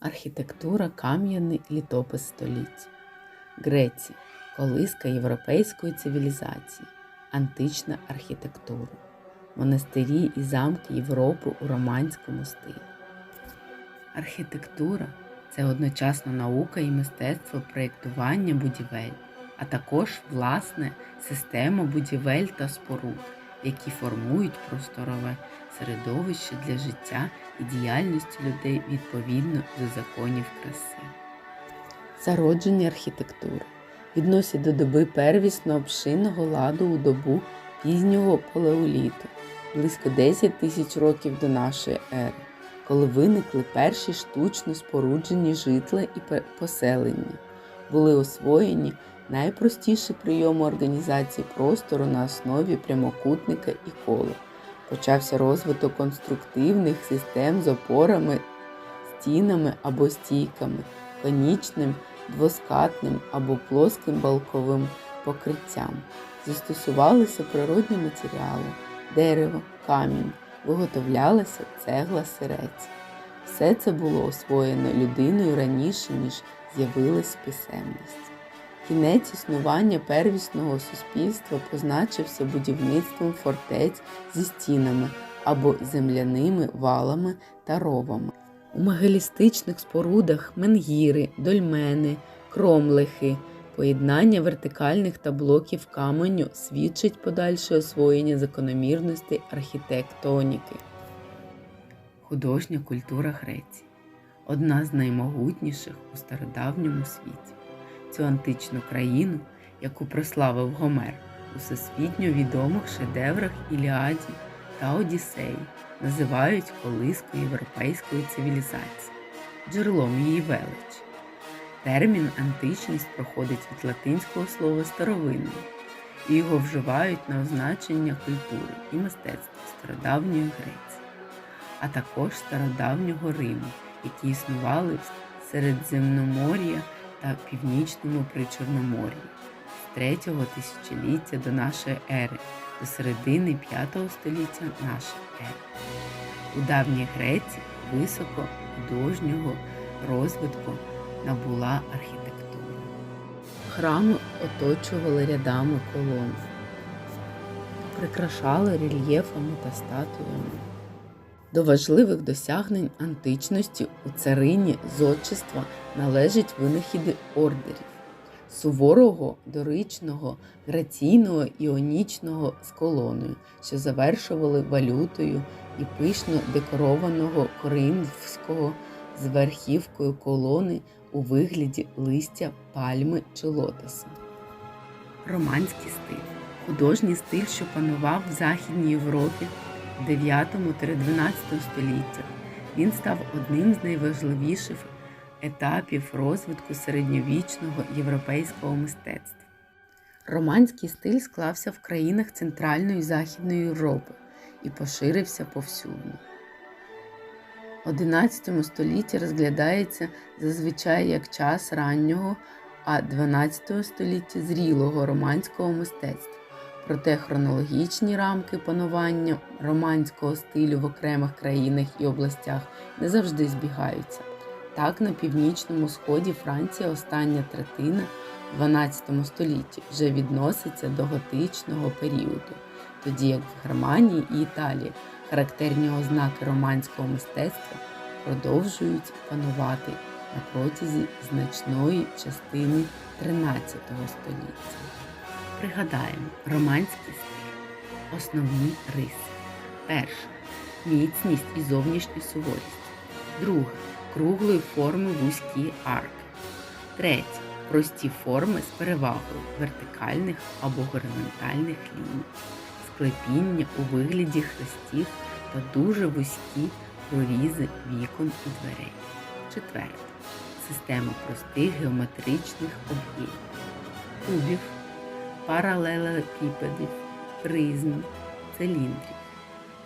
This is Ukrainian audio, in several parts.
Архітектура кам'яний літопис століть. Греція колиска європейської цивілізації, антична архітектура, монастирі і замки Європи у романському стилі. Архітектура це одночасно наука і мистецтво проєктування будівель, а також власне система будівель та споруд, які формують просторове середовище для життя і діяльності людей відповідно до законів краси. Зародження архітектури відносять до доби первісно обшинного ладу у добу пізнього палеоліту, близько 10 тисяч років до нашої ери, коли виникли перші штучно споруджені житла і поселення, були освоєні найпростіші прийоми організації простору на основі прямокутника і кола. Почався розвиток конструктивних систем з опорами, стінами або стійками, конічним, двоскатним або плоским балковим покриттям. Застосувалися природні матеріали, дерево, камінь, виготовлялася цегла сирець. Все це було освоєно людиною раніше, ніж з'явилась писемність. Кінець існування первісного суспільства позначився будівництвом фортець зі стінами або земляними валами та ровами. У мегалістичних спорудах менгіри, дольмени, кромлихи, поєднання вертикальних та блоків каменю свідчить подальше освоєння закономірностей архітектоніки. Художня культура Греції одна з наймогутніших у стародавньому світі. Цю античну країну, яку прославив Гомер у всесвітньо відомих шедеврах Іліаді та Одіссеї, називають колискою європейської цивілізації, джерелом її величі. Термін античність проходить від латинського слова старовинний, і його вживають на означення культури і мистецтва стародавньої Греції, а також стародавнього Риму, які існували в Середземномор'я та Північному Причорномор'ї з 3 тисячоліття до нашої ери до середини 5 століття нашої ери. У давній Греції високо художнього розвитку набула архітектура. Храми оточували рядами колон, прикрашали рельєфами та статуями. До важливих досягнень античності у царині зодчества належать винахіди ордерів суворого, доричного, граційного іонічного з колоною, що завершували валютою і пишно декорованого коринфського з верхівкою колони у вигляді листя пальми чи лотоса. Романський стиль художній стиль, що панував в Західній Європі 9-12 століттях. Він став одним з найважливіших етапів розвитку середньовічного європейського мистецтва. Романський стиль склався в країнах Центральної і Західної Європи і поширився повсюдно. XI столітті розглядається зазвичай як час раннього, а 12 століття зрілого романського мистецтва. Проте хронологічні рамки панування романського стилю в окремих країнах і областях не завжди збігаються. Так, на північному сході Франції остання третина в 12 столітті вже відноситься до готичного періоду, тоді як в Германії і Італії характерні ознаки романського мистецтва продовжують панувати на протязі значної частини 13 століття. Пригадаємо, романський стиль. Основні риси. Перше. Міцність і зовнішня суворість. Друге. Круглої форми вузькі арки. Третє. Прості форми з перевагою вертикальних або горизонтальних ліній. Склепіння у вигляді хрестів та дуже вузькі прорізи вікон і дверей. Четверте. Система простих геометричних об'єктів. Кубів, паралелепіпедів, призм, циліндрів,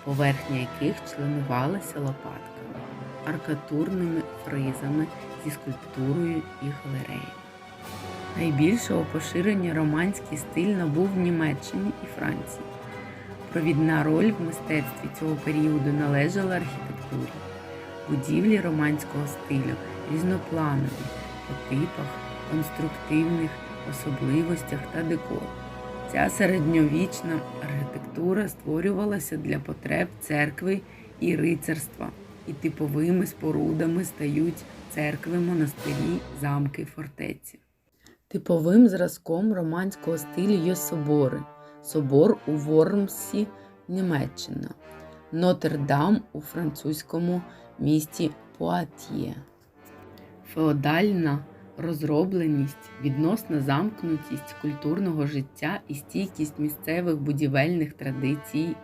поверхня яких членувалася лопатками, аркатурними фризами зі скульптурою і галереєю. Найбільшого поширення романський стиль набув в Німеччині і Франції. Провідна роль в мистецтві цього періоду належала архітектурі. Будівлі романського стилю різнопланові по типах, конструктивних особливостях та декору. Ця середньовічна архітектура створювалася для потреб церкви і рицарства, і типовими спорудами стають церкви, монастирі, замки, фортеці. Типовим зразком романського стилю є собори. Собор у Вормсі, Німеччина, Нотр-Дам у французькому місті Пуат'є. Феодальна розробленість, відносна замкнутість культурного життя і стійкість місцевих будівельних традицій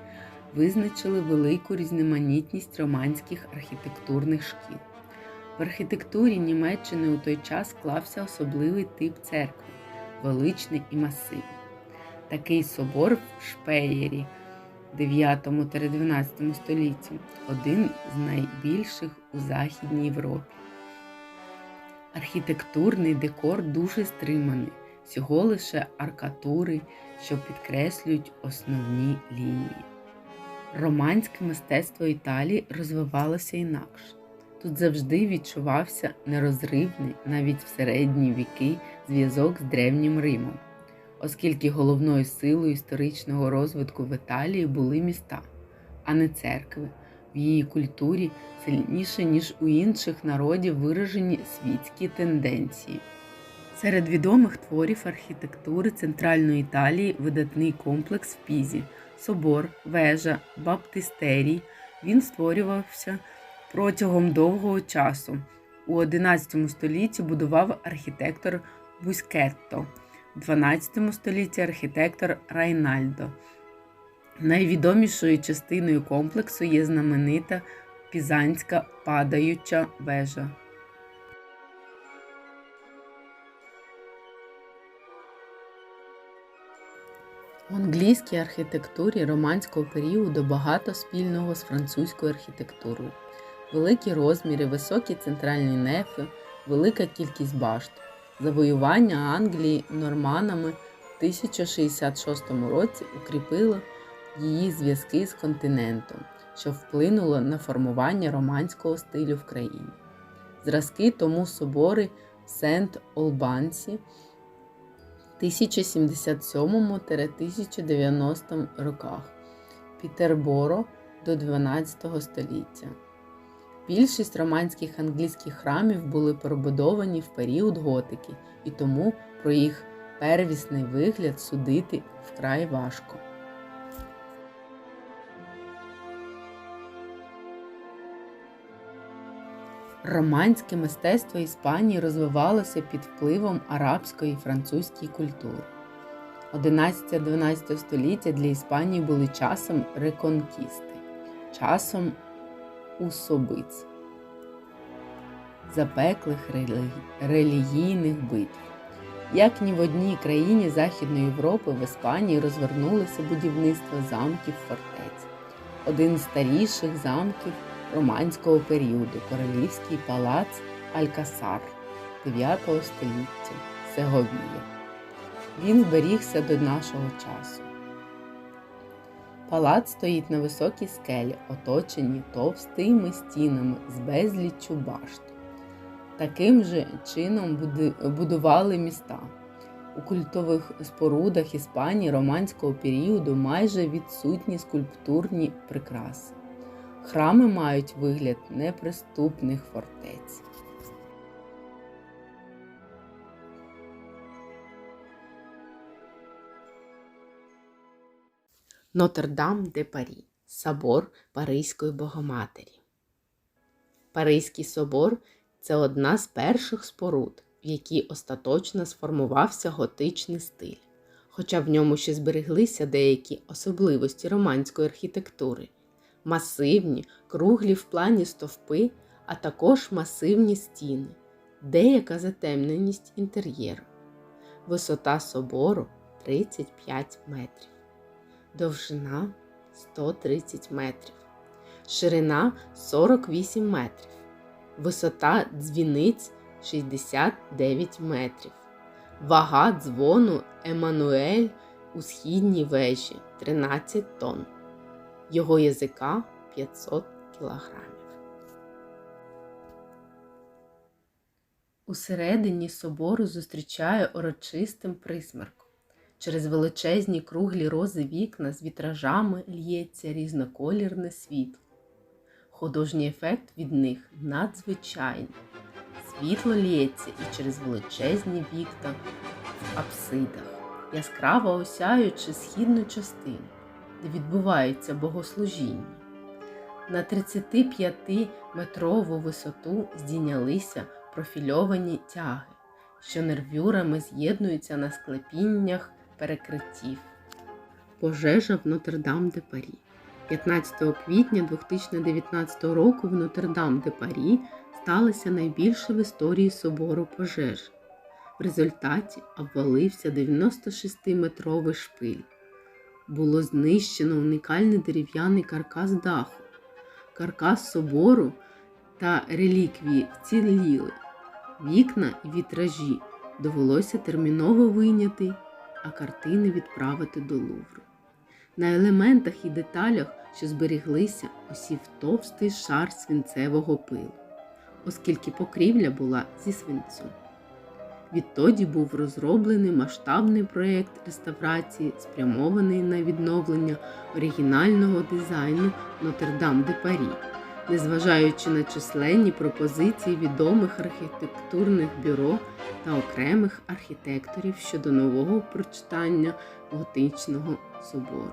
визначили велику різноманітність романських архітектурних шкіл. В архітектурі Німеччини у той час склався особливий тип церкви величний і масивний. Такий собор в Шпеєрі 9-12 столітті один з найбільших у Західній Європі. Архітектурний декор дуже стриманий, всього лише аркатури, що підкреслюють основні лінії. Романське мистецтво Італії розвивалося інакше. Тут завжди відчувався нерозривний, навіть в середні віки, зв'язок з Древнім Римом, оскільки головною силою історичного розвитку в Італії були міста, а не церкви. В її культурі сильніше, ніж у інших народів, виражені світські тенденції. Серед відомих творів архітектури Центральної Італії видатний комплекс в Пізі, собор, вежа, баптистерій. Він створювався протягом довгого часу. У XI столітті будував архітектор Буськетто, в XII столітті архітектор Райнальдо. Найвідомішою частиною комплексу є знаменита Пізанська падаюча вежа. У англійській архітектурі романського періоду багато спільного з французькою архітектурою. Великі розміри, високі центральні нефи, велика кількість башт. Завоювання Англії норманами в 1066 році укріпило її зв'язки з континентом, що вплинуло на формування романського стилю в країні. Зразки тому собори в Сент Олбансі 1077-1090 роках, Пітерборо до 12 століття. Більшість романських англійських храмів були перебудовані в період готики, і тому про їх первісний вигляд судити вкрай важко. Романське мистецтво Іспанії розвивалося під впливом арабської і французької культури. 11-12 століття для Іспанії були часом реконкісти, часом усобиць, запеклих релігійних битв. Як ні в одній країні Західної Європи в Іспанії розвернулося будівництво замків фортець. Один з старіших замків романського періоду королівський палац Алькасар 9 століття Сеговія. Він зберігся до нашого часу. Палац стоїть на високій скелі, оточеній товстими стінами з безліччю башт. Таким же чином будували міста. У культових спорудах Іспанії романського періоду майже відсутні скульптурні прикраси. Храми мають вигляд неприступних фортець. Нотр-Дам де Парі Собор Паризької Богоматері. Паризький собор це одна з перших споруд, в якій остаточно сформувався готичний стиль, хоча в ньому ще збереглися деякі особливості романської архітектури масивні, круглі в плані стовпи, а також масивні стіни, деяка затемненість інтер'єру. Висота собору 35 метрів, довжина 130 метрів, ширина 48 метрів, висота дзвіниць 69 метрів, вага дзвону Еммануель у східній вежі 13 тонн його язика 500 кілограмів. Усередині собору зустрічає урочистим присмерком. Через величезні круглі рози вікна з вітражами л'ється різноколірне світло. Художній ефект від них надзвичайний. Світло лється і через величезні вікна в апсидах, яскраво осяючи східну частину, де відбувається богослужіння. На 35-метрову висоту здійнялися профільовані тяги, що нервюрами з'єднуються на склепіннях перекриттів. Пожежа в Нотр-Дам-де-Парі. 15 квітня 2019 року в Нотр-Дам-де-Парі сталася найбільша в історії собору пожежа. В результаті обвалився 96-метровий шпиль. Було знищено унікальний дерев'яний каркас даху. Каркас собору та реліквії вціліли. Вікна і вітражі довелося терміново вийняти, а картини відправити до Лувру. На елементах і деталях, що зберіглися, осів товстий шар свинцевого пилу, оскільки покрівля була зі свинцю. Відтоді був розроблений масштабний проєкт реставрації, спрямований на відновлення оригінального дизайну Нотр-Дам-де-Парі, незважаючи на численні пропозиції відомих архітектурних бюро та окремих архітекторів щодо нового прочитання готичного собору.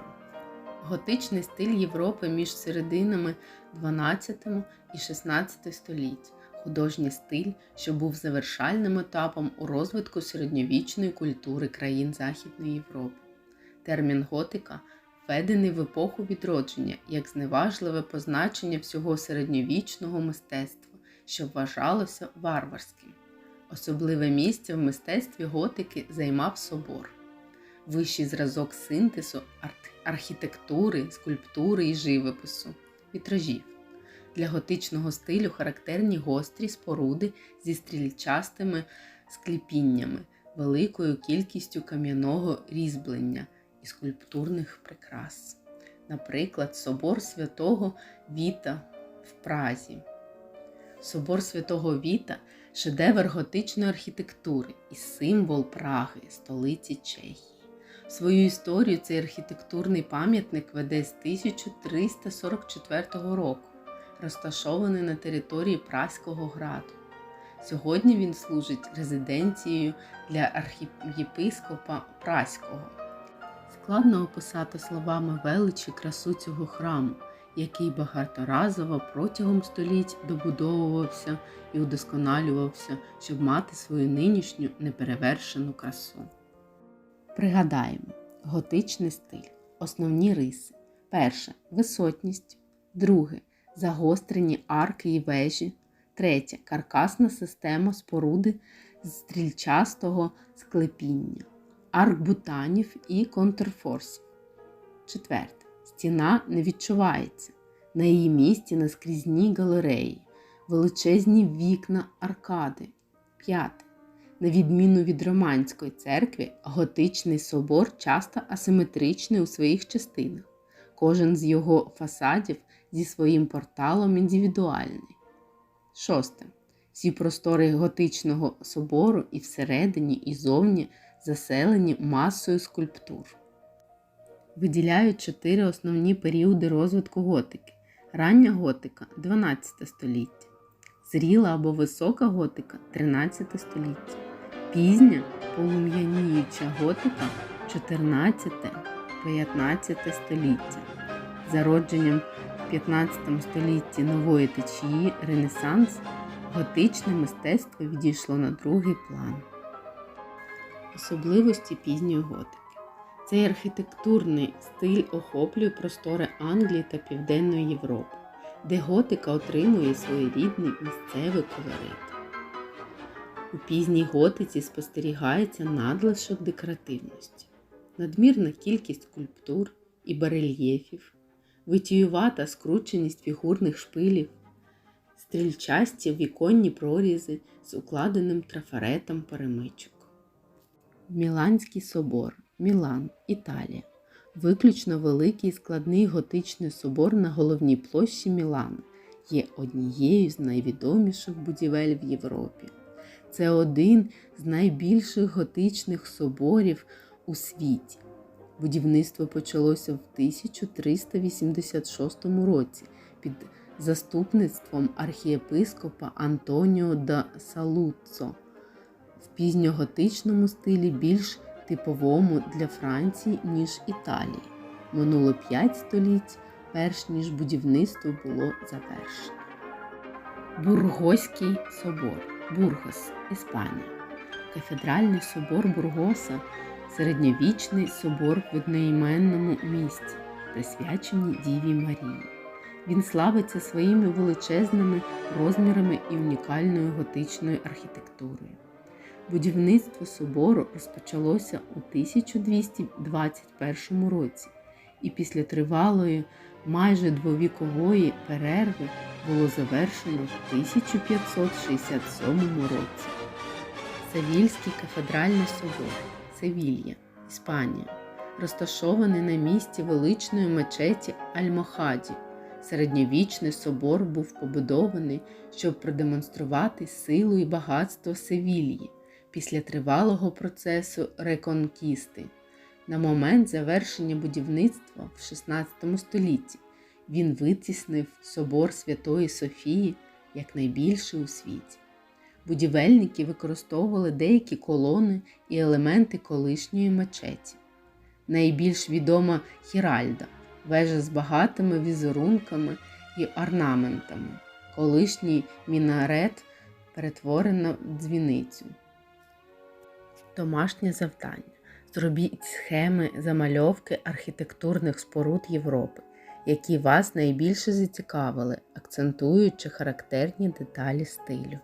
Готичний стиль Європи між серединами 12 і 16 століть художній стиль, що був завершальним етапом у розвитку середньовічної культури країн Західної Європи. Термін готика введений в епоху відродження як зневажливе позначення всього середньовічного мистецтва, що вважалося варварським. Особливе місце в мистецтві готики займав собор, вищий зразок синтезу архітектури, скульптури і живопису, вітражів. Для готичного стилю характерні гострі споруди зі стрільчастими скліпіннями, великою кількістю кам'яного різьблення і скульптурних прикрас. Наприклад, собор святого Віта в Празі. Собор святого Віта шедевр готичної архітектури і символ Праги, столиці Чехії. Свою історію цей архітектурний пам'ятник веде з 1344 року розташований на території Праського граду. Сьогодні він служить резиденцією для архієпископа Праського. Складно описати словами величі красу цього храму, який багаторазово протягом століть добудовувався і удосконалювався, щоб мати свою нинішню неперевершену красу. Пригадаємо, готичний стиль, основні риси. Перше висотність, друге загострені арки і вежі. Третє каркасна система споруди з стрільчастого склепіння, аркбутанів і контрфорсів. Четверте. Стіна не відчувається. На її місці наскрізні галереї, величезні вікна аркади. П'яте. На відміну від Романської церкви, готичний собор часто асиметричний у своїх частинах. Кожен з його фасадів зі своїм порталом індивідуальний. Шосте. Всі простори готичного собору і всередині, і зовні заселені масою скульптур. Виділяють чотири основні періоди розвитку готики. Рання готика 12 століття, зріла або висока готика 13 століття, пізня полум'яніюча готика 14-15 століття. Зародженням 15 столітті нової течії Ренесанс готичне мистецтво відійшло на другий план. Особливості пізньої готики. Цей архітектурний стиль охоплює простори Англії та Південної Європи, де готика отримує своєрідний місцевий колорит. У пізній готиці спостерігається надлишок декоративності, надмірна кількість скульптур і барельєфів, витіювата скрученість фігурних шпилів, стрільчасті віконні прорізи з укладеним трафаретом перемичок. Міланський собор, Мілан, Італія. Виключно великий складний готичний собор на головній площі Мілана є однією з найвідоміших будівель в Європі. Це один з найбільших готичних соборів у світі. Будівництво почалося в 1386 році під заступництвом архієпископа Антоніо да Салуццо в пізньоготичному стилі більш типовому для Франції, ніж Італії. Минуло 5 століть, перш ніж будівництво було завершено. Бургоський собор Бургос, Іспанія. Кафедральний собор Бургоса середньовічний собор в одноіменному місті, присвячений Діві Марії. Він славиться своїми величезними розмірами і унікальною готичною архітектурою. Будівництво собору розпочалося у 1221 році, і після тривалої майже двовікової перерви було завершено в 1567 році. Севільський кафедральний собор Севілья, Іспанія, розташований на місці величної мечеті Аль-Мохаді. Середньовічний собор був побудований, щоб продемонструвати силу і багатство Севільї після тривалого процесу реконкісти. На момент завершення будівництва в XVI столітті він витіснив собор Святої Софії як найбільший у світі. Будівельники використовували деякі колони і елементи колишньої мечеті. Найбільш відома Хіральда вежа з багатими візерунками і орнаментами. Колишній мінарет перетворено в дзвіницю. Домашнє завдання. Зробіть схеми замальовки архітектурних споруд Європи, які вас найбільше зацікавили, акцентуючи характерні деталі стилю.